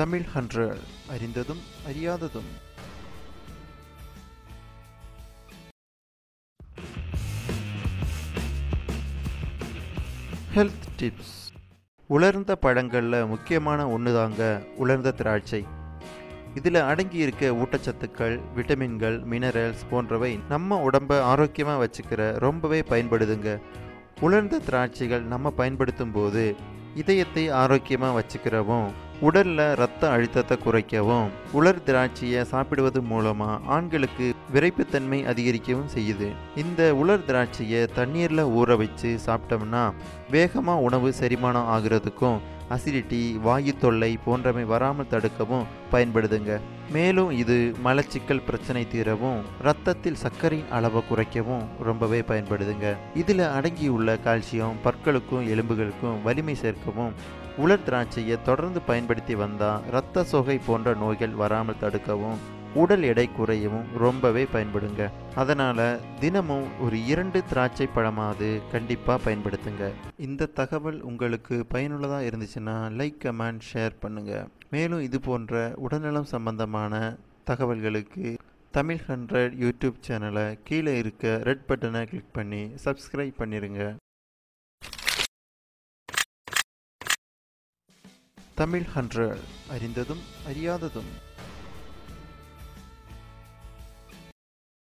Tamil hundred அறிந்ததும் அறியாததும். Health tips உலர்ந்த பழங்களில் முக்கியமான ஒன்று தாங்க உலர்ந்த திராட்சை. இதில் அடங்கி இருக்க ஊட்டச்சத்துக்கள் விட்டமின்கள் மினரல்ஸ் போன்றவை நம்ம உடம்பை ஆரோக்கியமாக வச்சுக்கிற ரொம்பவே பயன்படுதுங்க. உலர்ந்த திராட்சைகள் நம்ம பயன்படுத்தும் போது இதயத்தை ஆரோக்கியமாக வச்சுக்கிறவும் உடலில் ரத்த அழுத்தத்தை குறைக்கவும் உலர் திராட்சையை சாப்பிடுவது மூலமாக ஆண்களுக்கு விரைப்புத்தன்மை அதிகரிக்கவும் செய்யுது. இந்த உலர் திராட்சையை தண்ணீரில் ஊற வச்சு சாப்பிட்டோம்னா வேகமாக உணவு செரிமானம் ஆகிறதுக்கும் அசிடிட்டி வாயு தொல்லை போன்றவை வராமல் தடுக்கவும் பயன்படுதுங்க. மேலும் இது மலச்சிக்கல் பிரச்சனை தீரவும் ரத்தத்தில் சர்க்கரையின் அளவை குறைக்கவும் ரொம்பவே பயன்படுதுங்க. இதில் அடங்கியுள்ள கால்சியம் பற்களுக்கும் எலும்புகளுக்கும் வலிமை சேர்க்கவும் உலர் திராட்சையை தொடர்ந்து பயன்படுத்தி வந்தால் இரத்த சோகை போன்ற நோய்கள் வராமல் தடுக்கவும் உடல் எடை குறையவும் ரொம்பவே பயன்படுங்க. அதனால் தினமும் ஒரு இரண்டு திராட்சை பழமாவது கண்டிப்பாக பயன்படுத்துங்க. இந்த தகவல் உங்களுக்கு பயனுள்ளதாக இருந்துச்சுன்னா லைக் கமெண்ட் ஷேர் பண்ணுங்கள் மேலும் இது போன்ற உடல்நலம் சம்பந்தமான தகவல்களுக்கு தமிழ் ஹண்ட்ரட் யூடியூப் சேனலை கீழே இருக்க ரெட் பட்டனை கிளிக் பண்ணி சப்ஸ்கிரைப் பண்ணிடுங்க தமிழ் ஹண்ட்ரட் அறிந்ததும் அறியாததும்.